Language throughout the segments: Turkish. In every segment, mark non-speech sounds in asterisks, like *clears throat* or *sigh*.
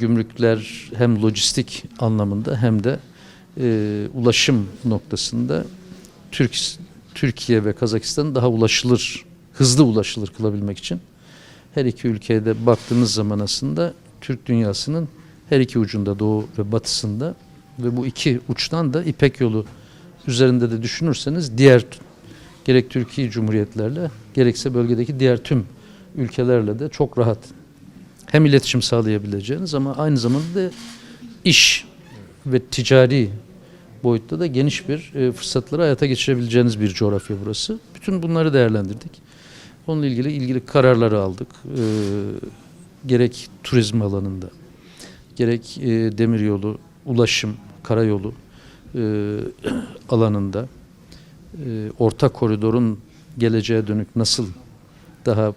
Gümrükler hem lojistik anlamında hem de e, ulaşım noktasında Türk Türkiye ve Kazakistan'ı daha ulaşılır, hızlı ulaşılır kılabilmek için her iki ülkeye de baktığınız zaman aslında Türk dünyasının her iki ucunda doğu ve batısında ve bu iki uçtan da İpek yolu üzerinde de düşünürseniz diğer gerek Türkiye Cumhuriyetlerle gerekse bölgedeki diğer tüm ülkelerle de çok rahat hem iletişim sağlayabileceğiniz ama aynı zamanda da iş ve ticari boyutta da geniş bir e, fırsatları hayata geçirebileceğiniz bir coğrafya burası. Bütün bunları değerlendirdik. Onunla ilgili ilgili kararları aldık. E, gerek turizm alanında, gerek e, demiryolu, ulaşım, karayolu e, *clears throat* alanında, e, orta koridorun geleceğe dönük nasıl daha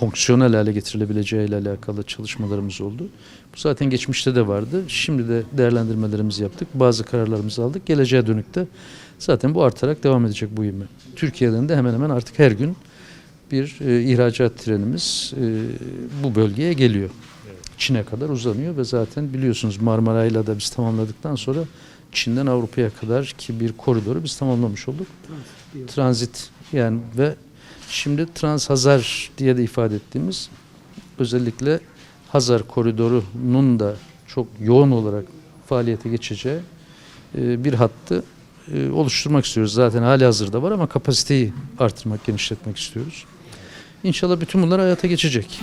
fonksiyonel hale getirilebileceği ile alakalı çalışmalarımız oldu. Bu zaten geçmişte de vardı. Şimdi de değerlendirmelerimizi yaptık. Bazı kararlarımızı aldık. Geleceğe dönük de zaten bu artarak devam edecek bu ivme. Türkiye'den de hemen hemen artık her gün bir e, ihracat trenimiz e, bu bölgeye geliyor. Çin'e kadar uzanıyor ve zaten biliyorsunuz Marmaray'la da biz tamamladıktan sonra Çin'den Avrupa'ya kadar ki bir koridoru biz tamamlamış olduk. Transit yani ve şimdi Transhazar diye de ifade ettiğimiz özellikle Hazar koridorunun da çok yoğun olarak faaliyete geçeceği e, bir hattı e, oluşturmak istiyoruz. Zaten hali hazırda var ama kapasiteyi artırmak, genişletmek istiyoruz. İnşallah bütün bunlar hayata geçecek.